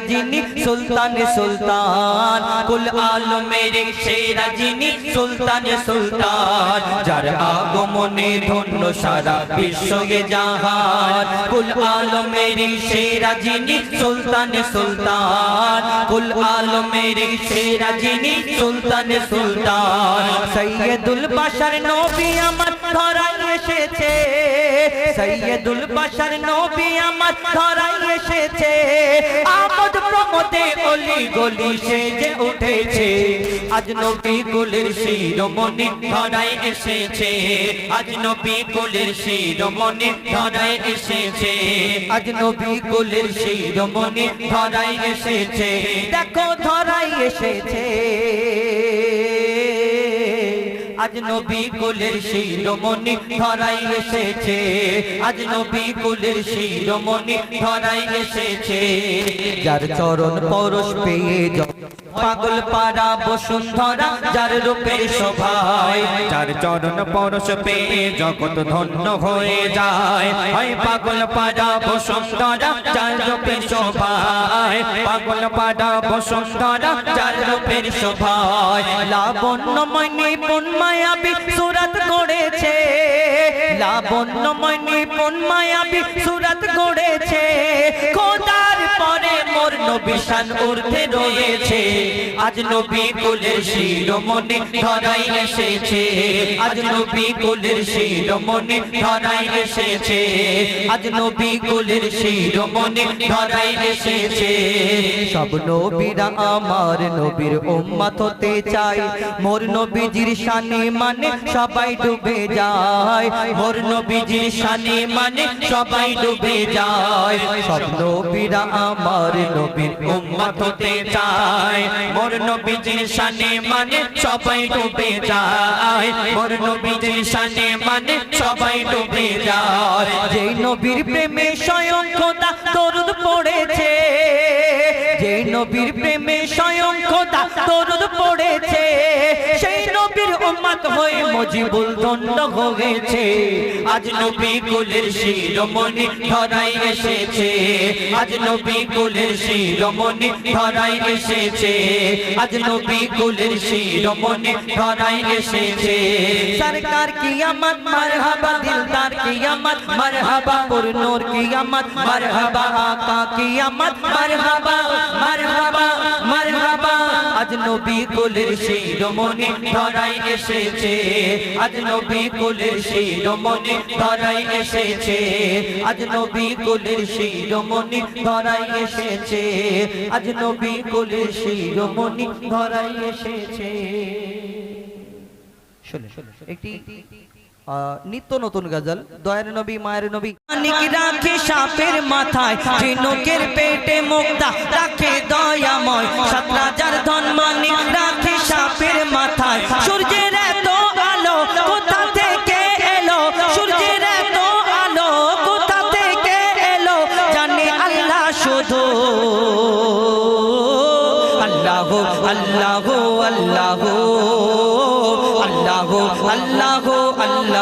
যিনি সুলতান সুলতান কুল আলমের সেরা যিনি সুলতান সুলতান যার আগমনে ধন্য সারা বিশ্বকে জাহান কুল আলমের সেরা যিনি সুলতান সুলতান কুল আলমের সেরা যিনি সুলতান সুলতান সৈয়দুল বাশার নবী আমার ধরাই এসেছে। সৈয়দুল বাশার নবী আমার ধরাই এসেছে। আমদ প্রমোদে অলি গলি সেজে উঠেছে। আজ নবী কুলের শিরোমণি ধরাই এসেছে। আজ নবী কুলের শিরোমণি ধরাই এসেছে। আজ নবী কুলের শিরোমণি ধরাই এসেছে। দেখো ধরাই এসেছে। আজ নবী কুলের শিরোমণি ধরাই এসেছে। আজ নবী কুলের শিরোমণি ধরাই এসেছে। যার চরণ পরশ পেয়ে পাগল পাড়া বসুন্ধরা, যার রূপের শোভায়। যার চরণ পরশ পেয়ে জগৎ ধন্য হয়ে যায়। হয় পাগল পাড়া বসুন্ধরা, যার রূপের শোভায়। পাগল পাড়া বসুন্ধরা, যার রূপের শোভায়। লাবণ্যময় নিপুণ মায়াবী সুরত গড়েছে। লাবণ্যময় নিপুণ মায়াবী সুরত গড়েছে। খোদার মোর নবিশান ঊর্ধ্বে রয়েছে। আজ নবী কুলের শিরোমণি ধরাই এসেছে। আজ নবী কুলের শিরোমণি ধরাই এসেছে। আজ নবী কুলের শিরোমণি ধরাই এসেছে। সব নবীরা আমার নবীর উম্মত হতে চাই মোর নবীজির শানে মানে সবাই ডুবে যায়। মোর নবীজির শানে মানে সবাই ডুবে যায়। সব নবীরা আমার নবীর উম্মত হতে চায়। মোর নবীজির শানে মানে সবাই ডুবে যায়। মোর নবীজির শানে মানে সবাই ডুবে যায়। যেই নবীর প্রেমে স্বয়ং খোদা তরুণ পড়েছে নবীর প্রেমে স্বয়ং খোদা দরুদ পড়েছে। সেই নবীর উম্মত হয়ে মজিবুল দণ্ড হয়েছে। আজ নবী কুলের শিরোমণি ধরাই এসেছে। আজ নবী কুলের শিরোমণি ধরাই এসেছে। আজ নবী কুলের শিরোমণি ধরাই এসেছে। সরকার কিয়ামত, মারহাবা দিলদার কিয়ামত, মারহাবা পুরনুর কিয়ামত, মারহাবা আকা কিয়ামত, মারহাবা আজ নবী কুলের শিরোমণি ধরাই এসেছে। আজ নবী কুলের শিরোমণি ধরাই এসেছে। আজ নবী কুলের শিরোমণি ধরাই এসেছে। আজ নবী কুলের শিরোমণি ধরাই এসেছে। শুনে একটি নিত্য নতুন গজল, দয়ার নবী, মায়ের নবী। রাখে সাপের মাথায়, ঝিনুকের পেটে মুক্তা রাখে দয়াময়। সাত রাজার ধন মানিক রাখে সাপের মাথায়। সূর্যের এত আলো কোথা থেকে এলো? সূর্যের এত আলো কোথা থেকে এলো? জানে আল্লাহ শুধু। আল্লাহ আল্লাহ আল্লাহ। আল্লাহ আল্লাহ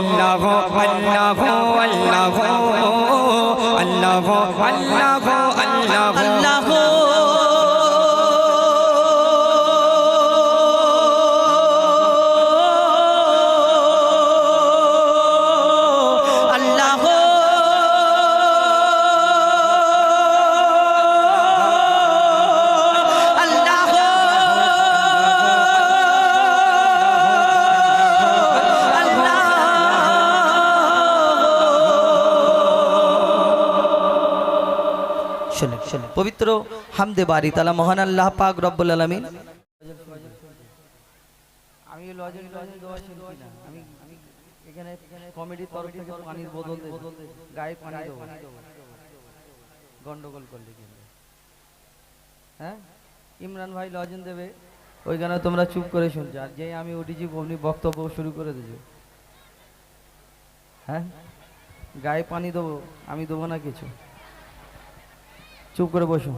اللہ اللہ اللہ اللہ শোনে শোনে। পবিত্র হামদে বাড়ি তালা মহান আল্লাহ পাক রব্বুল আলমিন। আমি লজেন লজেন দেওয়া আমি আমি এখানে কমিটির তরফ থেকে পানির বোতল গায়ে পানি দেবো। গন্ডগোল করলে কিন্তু। হ্যাঁ? ইমরান ভাই লজেন দেবে। ওইখানে তোমরা চুপ করে শুনছো। আর যেই আমি উঠেছি অমনি বক্তব্য শুরু করে দিছো। হ্যাঁ? গায়ে পানি দেবো। আমি দেবো না কিছু। চুপ করে বসো।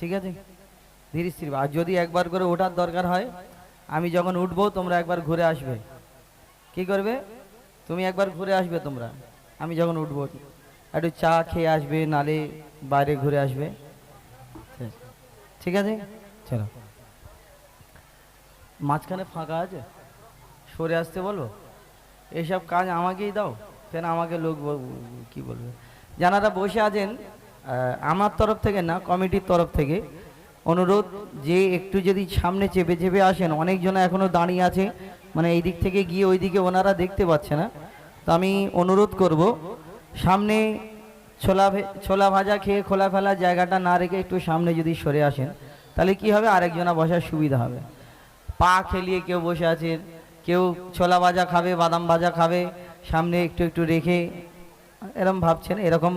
ঠিক আছে? ধীরে স্থির আর যদি একবার করে ওঠার দরকার হয়, আমি যখন উঠবো, তোমরা একবার ঘুরে আসবে। কি করবে? তুমি একবার ঘুরে আসবে তোমরা। আমি যখন উঠবো, একটু চা খেয়ে আসবে, নালে বাইরে ঘুরে আসবে। ঠিক আছে? চলো। মাঝখানে ফাঁকা আছে? সরে আসতে বলব? এসব কাজ আমাকেই দাও। কেন আমাকে লোক কি বলবে? যারা বসে আছেন আমার তরফ থেকে না, কমিটির তরফ থেকে অনুরোধ যে একটু যদি সামনে চেপে চেপে আসেন, অনেকজন এখনও দাঁড়িয়ে আছে মানে এই দিক থেকে গিয়ে ওই দিকে ওনারা দেখতে পাচ্ছে না। তো আমি অনুরোধ করব, সামনে ছোলা ছোলা ভাজা খেয়ে খোলা ফেলা জায়গাটা না রেখে একটু সামনে যদি সরে আসেন, তাহলে কি হবে? আরেকজনা বসার সুবিধা হবে। পা খেলিয়ে কেউ বসে আছেন কেউ ছোলা ভাজা খাবে, বাদাম ভাজা খাবে, সামনে একটু একটু রেখে এরকম ভাবছেন, এরকম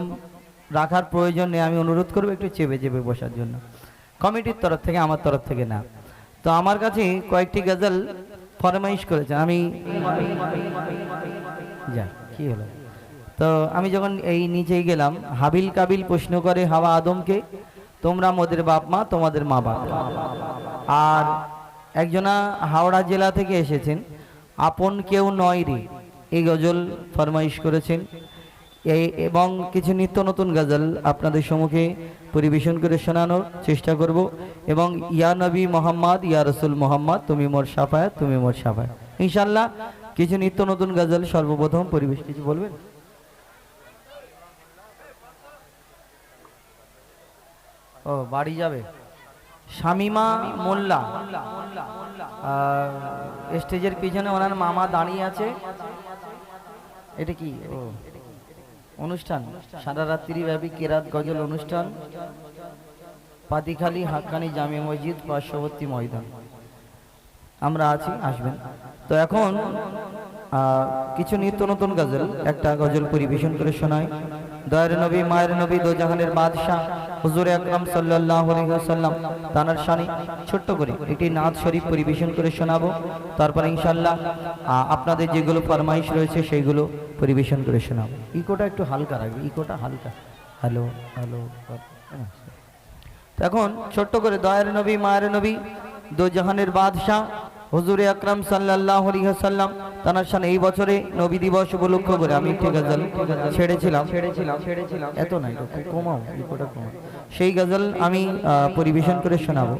রাখার প্রয়োজন নেই, আমি অনুরোধ করব একটু চেপে চেপে বসার জন্য। কমিটির তরফ থেকে, আমার তরফ থেকে না। তো আমার কাছে কয়েকটি গজল ফরমাইশ করেছে আমি যা, কি হলো? তো আমি যখন এই নিচেই গেলাম, হাবিল কাবিল প্রশ্ন করে, হাওয়া আদমকে, তোমরা মোদের বাপ মা, তোমাদের মা বাপ আর একজনা হাওড়া জেলা থেকে এসেছেন, আপন কেউ নয় রে। এই গজল ফরমাইশ করেছেন। এবং কিছু নিত্য নতুন গজল আপনাদের সম্মুখে পরিবেশন করে শোনানোর চেষ্টা করব। এবং ইয়া নবী মোহাম্মদ, ইয়া রসুল মোহাম্মদ, তুমি মোর সাফায়াত, তুমি মোর সাফায়াত। ইনশাল্লাহ কিছু নিত্য নতুন গজল সর্বপ্রথম পরিবেশ কিছু বলবেন? ও, বাড়ি যাবে। শামিমা মোল্লা। স্টেজের পিছনে ওনার মামা দাঁড়িয়ে আছে। এটা কি? ও। অনুষ্ঠান। সারা রাত্রি ব্যাপী কেরাত গজল অনুষ্ঠান। পাতিখালী হাক্কানি জামি মসজিদ পার্শ্ববর্তী ময়দান। আমরা আছি, আসবেন। তো এখন কিছু নিত্য নতুন গজল। একটা গজল পরিবেশন করে শোনায় দয়ের নবী, মায়ের নবী, দোজাহানের বাদশাহ। হুজুর আকরাম সাল্লাল্লাহু আলাইহি ওয়াসাল্লাম তানার শানে ছোট্ট করে একটি নাথ শরীফ পরিবেশন করে শোনাবো। তারপরে ইনশাআল্লাহ আপনাদের যেগুলো ফরমাইশ রয়েছে সেইগুলো পরিবেশন করে শোনাবো। ইকোটা একটু হালকা রাখবে ইকোটা হালকা। হ্যালো হ্যালো তো এখন ছোট্ট করে দয়ার নবী মায়ের নবী দো জাহানের বাদশাহ হুজুরে আকরাম সাল্লাল্লাহু আলাইহি ওয়াসাল্লাম তানার সামনে এই বছরে নবী দিবস উপলক্ষ করে আমি একটি গজল ছেড়েছিলাম। এত নাই কমাও কমাও। সেই গজল আমি পরিবেশন করে শোনাবো।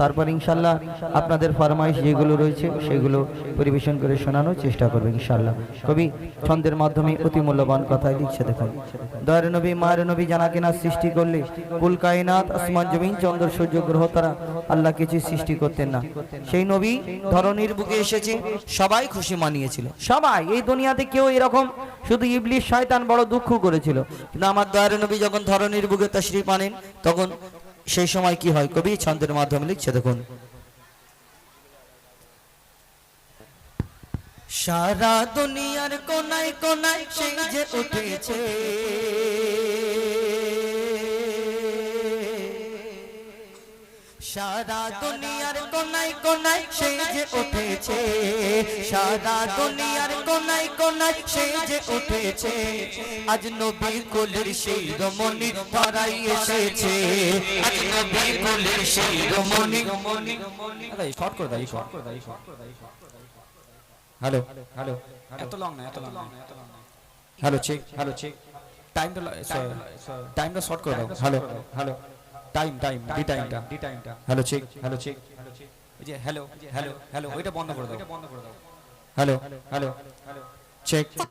তারপর ইনশাল্লাহ আপনাদের ফরমাইশ যেগুলো রয়েছে সেগুলো পরিবেশন করে শোনানোর চেষ্টা করবে ইনশাল্লাহ কবি ছন্দের মাধ্যমে অতি মূল্যবান কথায় লিখছে দেখুন। দয়ার নবী, মায়ের নবী জানা কেনা সৃষ্টি করলে কুল কায়নাত, আসমান, জমিন, চন্দ্র, সূর্য, গ্রহ, তারা আল্লাহ কিছু সৃষ্টি করতেন না। সেই নবী ধরনীর বুকে এসেছে, সবাই খুশি মানিয়েছিল। সবাই, এই দুনিয়াতে কেউ এরকম শুধু ইবলিশ শয়তান বড় দুঃখ করেছিল। কিন্তু আমার দয়ার নবী যখন ধরনীর বুকে তশরিফ আনেন, তখন সেই সময় কি হয়? কবি ছন্দের মাধ্যমে লিখছে, দেখুন। সারা দুনিয়ার কোনায় কোনায় সেই যে উঠেছে। সারা দুনিয়ার কোনায় কোনায় সেই যে উঠেছে। সারা দুনিয়ার কোনায় কোনায় সেই যে উঠেছে। আজ নবীর কোলের সেই রমণী ধরাই এসেছে। আজ নবীর কোলের সেই রমণী শর্ট করে দাও শর্ট করে দাও হ্যালো হ্যালো এত লং না এত লং না হ্যালো চেক হ্যালো চেক টাইমটা টাইমটা শর্ট করে দাও। Hello hello time time D টাইমটা ডি টাইমটা hello check hello check hello এই যে হ্যালো হ্যালো হ্যালো ওইটা বন্ধ করে দাও। বন্ধ করে দাও। Hello hello check